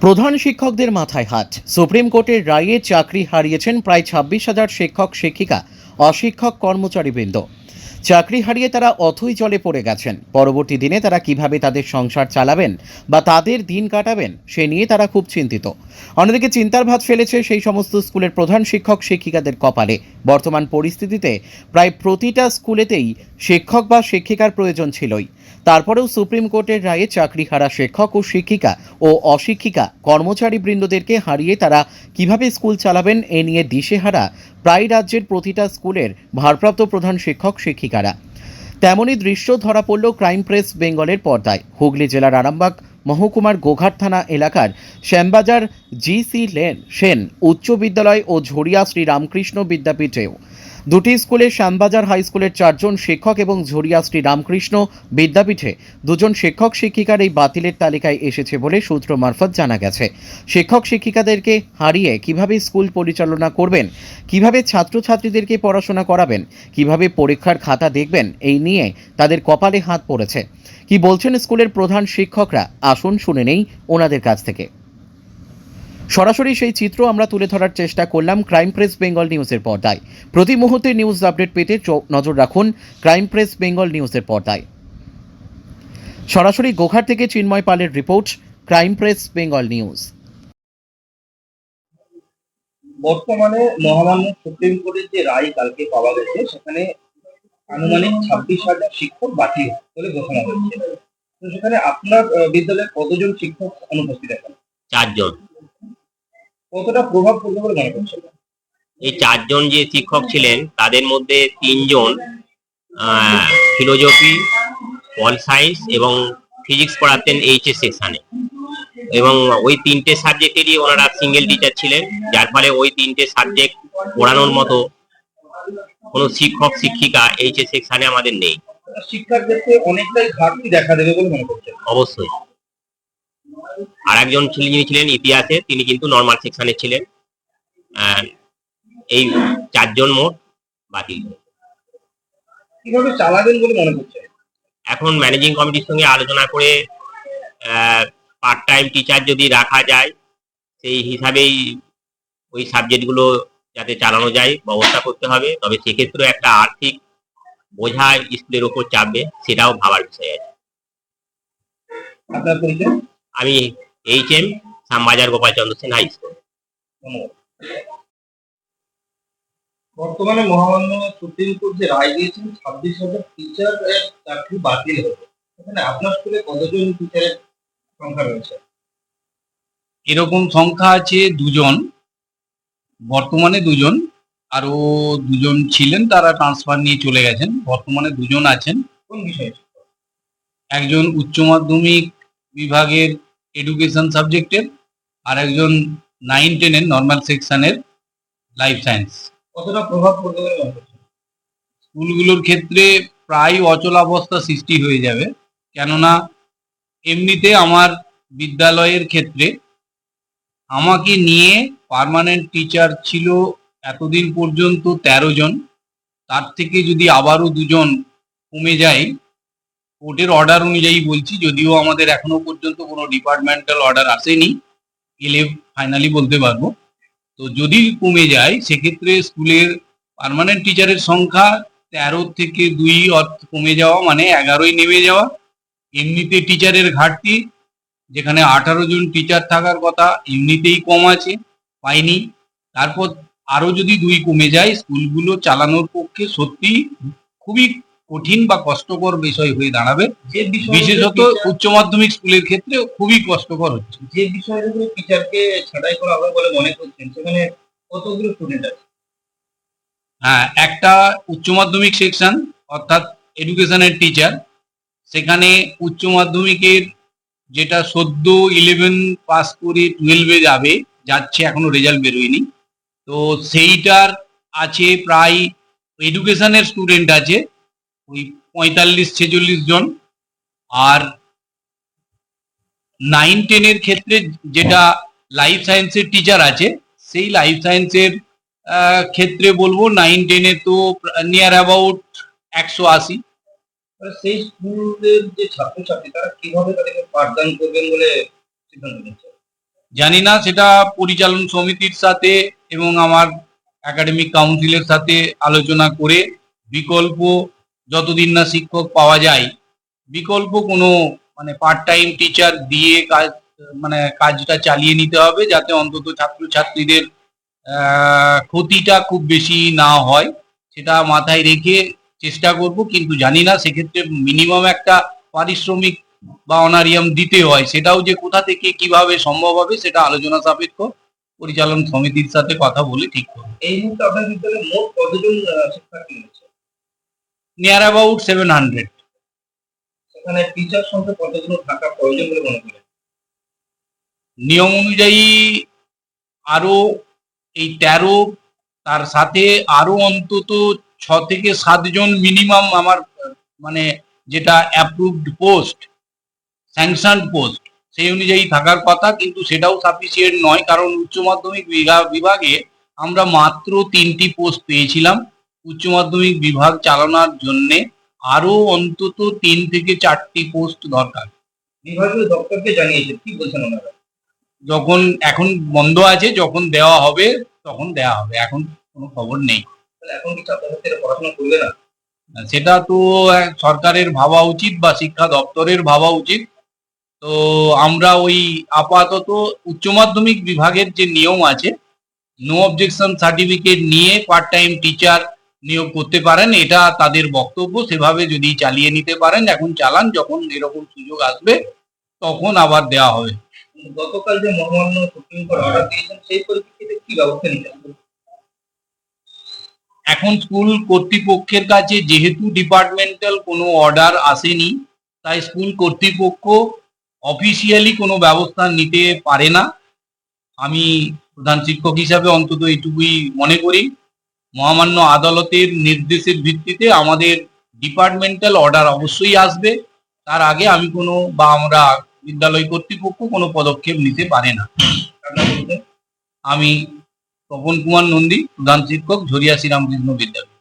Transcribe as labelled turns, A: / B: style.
A: প্রধান শিক্ষকদের মাথায় হাত। সুপ্রিম কোর্টের রায়ে চাকরি হারিয়েছেন প্রায় ছাব্বিশ হাজার শিক্ষক, শিক্ষিকা, অশিক্ষক, কর্মচারীবৃন্দ। চাকরি হারিয়ে তারা অথই জলে পড়ে গেছেন। পরবর্তী দিনে তারা কীভাবে তাদের সংসার চালাবেন বা তাদের দিন কাটাবেন, সে নিয়ে তারা খুব চিন্তিত। অন্যদিকে চিন্তার ভাত ফেলেছে সেই সমস্ত স্কুলের প্রধান শিক্ষক, শিক্ষিকাদের কপালে। বর্তমান পরিস্থিতিতে প্রায় প্রতিটা স্কুলেতেই শিক্ষক বা শিক্ষিকার প্রয়োজন ছিলই। তারপরেও সুপ্রিম কোর্টের রায়ে চাকরি হারা শিক্ষক ও শিক্ষিকা ও অশিক্ষিকা কর্মচারী বৃন্দদেরকে হারিয়ে তারা কীভাবে স্কুল চালাবেন এ নিয়ে দিশেহারা প্রায় রাজ্যের প্রতিটা স্কুলের ভারপ্রাপ্ত প্রধান শিক্ষক শিক্ষিকারা। তেমনই দৃশ্য ধরা পড়ল ক্রাইম প্রেস বেঙ্গলের পর্দায়। হুগলি জেলার আরামবাগ মহকুমার গোঘাট থানা এলাকার Shyambazar G C lane Sen উচ্চ বিদ্যালয় ও ঝরিয়া শ্রী রামকৃষ্ণ বিদ্যাপীঠেও দুটি স্কুলে শ্যামবাজার হাই স্কুলের চারজন শিক্ষক এবং ঝরিয়া শ্রী রামকৃষ্ণ বিদ্যাপীঠে দুজন শিক্ষক শিক্ষিকার এই বাতিলের তালিকায় এসেছে বলে সূত্র মারফত জানা গেছে। শিক্ষক শিক্ষিকাদেরকে হারিয়ে কীভাবে স্কুল পরিচালনা করবেন, কীভাবে ছাত্রছাত্রীদেরকে পড়াশোনা করাবেন, কীভাবে পরীক্ষার খাতা দেখবেন, এই নিয়ে তাদের কপালে হাত পড়েছে। কি বলছেন স্কুলের প্রধান শিক্ষকরা? আসুন শুনে নেই ওনাদের কাছ থেকে। সরাসরি সেই চিত্র আমরা তুলে ধরার চেষ্টা করলাম ক্রাইম প্রেস বেঙ্গল নিউজের পর্দায়। প্রতি মুহূর্তে নিউজ আপডেট পেতে নজর রাখুন ক্রাইম প্রেস বেঙ্গল নিউজের পর্দায়। সরাসরি গোঘাট থেকে চিন্ময় পালের report crime press Bengal news.
B: বর্তমানে মহামান্য সুপ্রিম কোর্টের যে রায় কালকে পাওয়া গেছে সেখানে আনুমানিক ছাব্বিশ হাজার শিক্ষক বাতিল বলে ঘোষণা হয়েছে তো সেখানে আপনার বিদ্যালয়ে কতজন শিক্ষক অনুপস্থিত আছেন
C: চারজন।
B: কতটা প্রভাব পড়বে বলে মনে করছেন?
C: এই চারজন যে শিক্ষক ছিলেন তাদের মধ্যে তিনজন ফিলোজফি পল সায়েন্স এবং ফিজিক্স পড়াতেন এইচএস সেকশনে এবং ওই তিনটে সাবজেক্টেরই ওনারা সিঙ্গেল টিচার ছিলেন যার ফলে ওই তিনটে সাবজেক্ট পড়ানোর মতো কোনো শিক্ষক শিক্ষিকা এইচএস সেকশনে আমাদের নেই।
B: শিক্ষার ক্ষেত্রে অনেকটাই ঘাটতি দেখা দেবে বলে মনে করছেন?
C: অবশ্যই। আর একজন ছিলেন যিনি ছিলেন ইতিহাসে তিনি কিন্তু নর্মাল সেকশনে ছিলেন। এই চারজন মোট বাতিল
B: কীভাবে চালাবেন বলে মনে করছেন
C: এখন ম্যানেজিং কমিটির সঙ্গে আলোচনা করে পার্ট টাইম টিচার যদি রাখা যায় সেই হিসাবেই ওই সাবজেক্টগুলো যাতে চালানো যায় ব্যবস্থা করতে হবে। তবে সেক্ষেত্রে একটা আর্থিক বোঝা স্কুলের ওপর চাপবে সেটাও ভাবার বিষয় আছে।
B: আপনার পরিচয়?
C: আমি H M Shyambazar Gopalchandra Sen high school.
B: বর্তমানে মহামান্য সুপ্রিম কোর্ট যে রায় দিয়েছেন ছাব্বিশ হাজার টিচার চাকরি বাতিল হবে এখানে আপনার স্কুলে কতজন টিচারের সংখ্যা রয়েছে?
D: এরকম সংখ্যা আছে দুজন বর্তমানে দুজন আরও দুজন ছিলেন তারা ট্রান্সফার নিয়ে চলে গেছেন বর্তমানে দুজন আছেন।
B: কোন বিষয়ে?
D: একজন উচ্চ মাধ্যমিক বিভাগের এডুকেশন সাবজেক্টের আর একজন নাইন টেনের নর্মাল সেকশনের লাইফ সায়েন্স
B: কতটা প্রভাব বলে?
D: স্কুলগুলোর ক্ষেত্রে প্রায় অচলাবস্থা সৃষ্টি হয়ে যাবে। কেননা এমনিতে আমার বিদ্যালয়ের ক্ষেত্রে আমাকে নিয়ে পার্মানেন্ট টিচার ছিল এতদিন পর্যন্ত তেরো জন। তার থেকে যদি আবারও দুজন কমে যায় কোর্টের অর্ডার অনুযায়ী বলছি, যদিও আমাদের এখনও পর্যন্ত কোনো ডিপার্টমেন্টাল অর্ডার আসেনি এলে ফাইনালি বলতে পারব। তো যদি কমে যায়, সেক্ষেত্রে স্কুলের পার্মানেন্ট টিচারের সংখ্যা তেরো থেকে দুই কমে যাওয়া মানে এগারোই নেমে যাওয়া। এমনিতে টিচারের ঘাটতি, যেখানে আঠারো জন টিচার থাকার কথা এমনিতেই কম আছে, পাইনি। তারপর আরও যদি দুই কমে যায়, স্কুলগুলো চালানোর পক্ষে সত্যি খুবই কঠিন বা কষ্টকর বিষয় হয়ে দাঁড়াবে। বিশেষত উচ্চ মাধ্যমিক স্কুলের ক্ষেত্রে খুবই কষ্টকর হচ্ছে।
B: যে বিষয়গুলো টিচারকে ছাঁটাই করা হবে বলে মনে করছেন সেখানে কতগুলো স্টুডেন্ট আছে?
D: হ্যাঁ একটা উচ্চ মাধ্যমিক সেকশন অর্থাৎ এডুকেশনের টিচার সেখানে উচ্চ মাধ্যমিকের যেটা সদ্য ইলেভেন পাস করে টুয়েলভে যাবে যাচ্ছে এখনও রেজাল্ট বেরোয়নি। তো সেইটার আছে প্রায় এডুকেশনের স্টুডেন্ট আছে। ওই পঁয়তাল্লিশ, ছেচল্লিশ জন। আর নাইন টেনের ক্ষেত্রে যেটা লাইফ সায়েন্সের টিচার আছে, সেই লাইফ সায়েন্সের ক্ষেত্রে বলব নাইন টেনে তো নিয়ার অ্যাবাউট একশো আশি।
B: সেই স্কুলের যে ছাত্রছাত্রী তারা কীভাবে তাদেরকে পাঠদান করবেন বলে
D: জানি না, সেটা পরিচালন সমিতির সাথে এবং আমার একাডেমিক কাউন্সিলের সাথে আলোচনা করে বিকল্প যতদিন না শিক্ষক পাওয়া যায়, বিকল্প কোনো মানে পার্ট টাইম টিচার দিয়ে কাজ মানে কাজটা চালিয়ে নিতে হবে যাতে অন্তত ছাত্রছাত্রীদের ক্ষতিটা খুব বেশি না হয়। সেটা মাথায় রেখে চেষ্টা করব, কিন্তু জানি না সেক্ষেত্রে মিনিমাম একটা পারিশ্রমিক বা অনারিয়াম দিতে হয়। সেটাও যে কোথা থেকে কীভাবে সম্ভব হবে সেটা আলোচনা সাপেক্ষ পরিচালন সমিতির সাথে কথা বলে ঠিক করব।
B: এই মুহূর্তে আপনার বিদ্যালয়ে মোট কতজন শিক্ষার্থী
D: নিয়ার অ্যাবাউট সেভেন হান্ড্রেড
B: সেখানে টিচার সংখ্যা কতজন থাকা প্রয়োজন বলে মনে করেন?
D: নিয়ম অনুযায়ী আরও এই তেরো তার সাথে আরও অন্তত ছ থেকে সাতজন মিনিমাম আমার মানে যেটা অ্যাপ্রুভড পোস্ট স্যাংশনড পোস্ট সেই অনুযায়ী থাকার কথা কিন্তু সেটাও সাফিসিয়েন্ট নয় কারণ উচ্চ মাধ্যমিক বিভাগে আমরা মাত্র তিনটি পোস্ট পেয়েছিলাম। উচ্চ মাধ্যমিক বিভাগ চালানোর জন্যে আরও অন্তত তিন থেকে চারটি পোস্ট দরকার।
B: বিভাগীয় দপ্তরকে জানিয়েছে কি বলছেন ওনারা?
D: যখন এখন বন্ধ আছে যখন দেওয়া হবে তখন দেওয়া হবে। এখন কোনো খবর নেই।
B: তাহলে এখন কি ছাত্রছাত্রীরা পড়াশোনা করবে না?
D: সেটা তো সরকারের ভাবা উচিত বা শিক্ষা দপ্তরের ভাবা উচিত। তো আমরা ওই আপাতত উচ্চ মাধ্যমিক বিভাগের যে নিয়ম আছে নো অবজেকশন সার্টিফিকেট নিয়ে পার্ট টাইম টিচার নিয়োগ করতে পারেন এটা তাদের বক্তব্য। সেভাবে যদি চালিয়ে নিতে পারেন এখন চালান যখন এরকম সুযোগ আসবে তখন আবার দেওয়া হবে।
B: গতকাল যে মহামান্য সুপ্রিম কোর্ট অর্ডার দিয়েছেন সেই পরিপ্রেক্ষিতে কি ব্যবস্থা নিতে
D: এখন স্কুল কর্তৃপক্ষের কাছে যেহেতু ডিপার্টমেন্টাল কোনো অর্ডার আসেনি তাই স্কুল কর্তৃপক্ষ অফিসিয়ালি কোনো ব্যবস্থা নিতে পারে না। আমি প্রধান শিক্ষক হিসাবে অন্তত এইটুকুই মনে করি। মহামান্য আদালতের নির্দেশের ভিত্তিতে আমাদের ডিপার্টমেন্টাল অর্ডার অবশ্যই আসবে। তার আগে আমি কোনো বা আমরা বিদ্যালয় কর্তৃপক্ষ কোনো পদক্ষেপ নিতে পারে না। আমি তপন কুমার নন্দী, প্রধান শিক্ষক, ঝরিয়া শ্রীরামকৃষ্ণ বিদ্যালয়।